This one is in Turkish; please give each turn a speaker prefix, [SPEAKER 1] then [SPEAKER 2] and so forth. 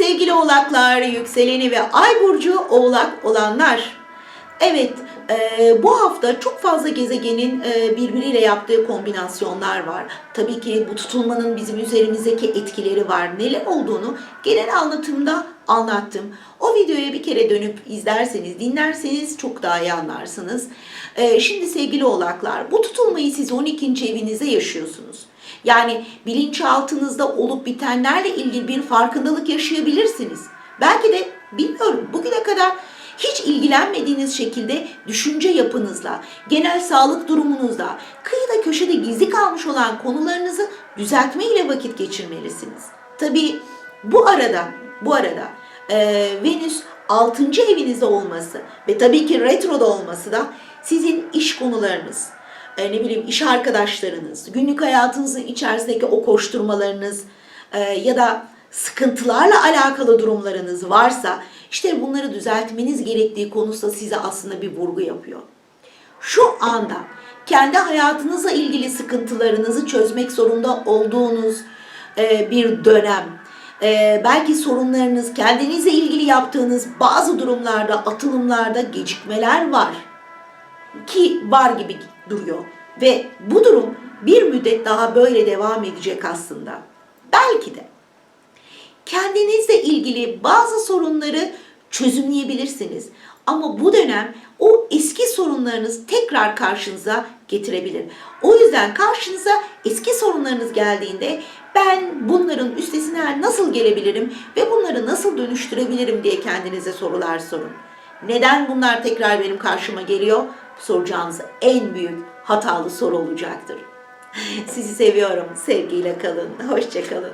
[SPEAKER 1] Sevgili oğlaklar, yükseleni ve ay burcu oğlak olanlar. Evet, e, bu hafta çok fazla gezegenin e, birbiriyle yaptığı kombinasyonlar var. Tabii ki bu tutulmanın bizim üzerimizdeki etkileri var. Neler olduğunu genel anlatımda anlattım. O videoya bir kere dönüp izlerseniz, dinlerseniz çok daha iyi anlarsınız. E, şimdi sevgili oğlaklar, bu tutulmayı siz 12. evinizde yaşıyorsunuz. Yani bilinçaltınızda olup bitenlerle ilgili bir farkındalık yaşayabilirsiniz. Belki de bilmiyorum bugüne kadar hiç ilgilenmediğiniz şekilde düşünce yapınızla, genel sağlık durumunuzla, kıyıda köşede gizli kalmış olan konularınızı düzeltme ile vakit geçirmelisiniz. Tabii bu arada, bu arada e, Venüs 6. evinizde olması ve tabii ki retroda olması da sizin iş konularınız, e, ne bileyim iş arkadaşlarınız, günlük hayatınızın içerisindeki o koşturmalarınız e, ya da sıkıntılarla alakalı durumlarınız varsa işte bunları düzeltmeniz gerektiği konusunda size aslında bir vurgu yapıyor. Şu anda kendi hayatınızla ilgili sıkıntılarınızı çözmek zorunda olduğunuz e, bir dönem, e, belki sorunlarınız, kendinizle ilgili yaptığınız bazı durumlarda, atılımlarda gecikmeler var ki var gibi duruyor. Ve bu durum bir müddet daha böyle devam edecek aslında. Belki de kendinizle ilgili bazı sorunları çözümleyebilirsiniz. Ama bu dönem o eski sorunlarınız tekrar karşınıza getirebilir. O yüzden karşınıza eski sorunlarınız geldiğinde ben bunların üstesinden nasıl gelebilirim ve bunları nasıl dönüştürebilirim diye kendinize sorular sorun. Neden bunlar tekrar benim karşıma geliyor? Soracağınız en büyük hatalı soru olacaktır. Sizi seviyorum. Sevgiyle kalın. Hoşça kalın.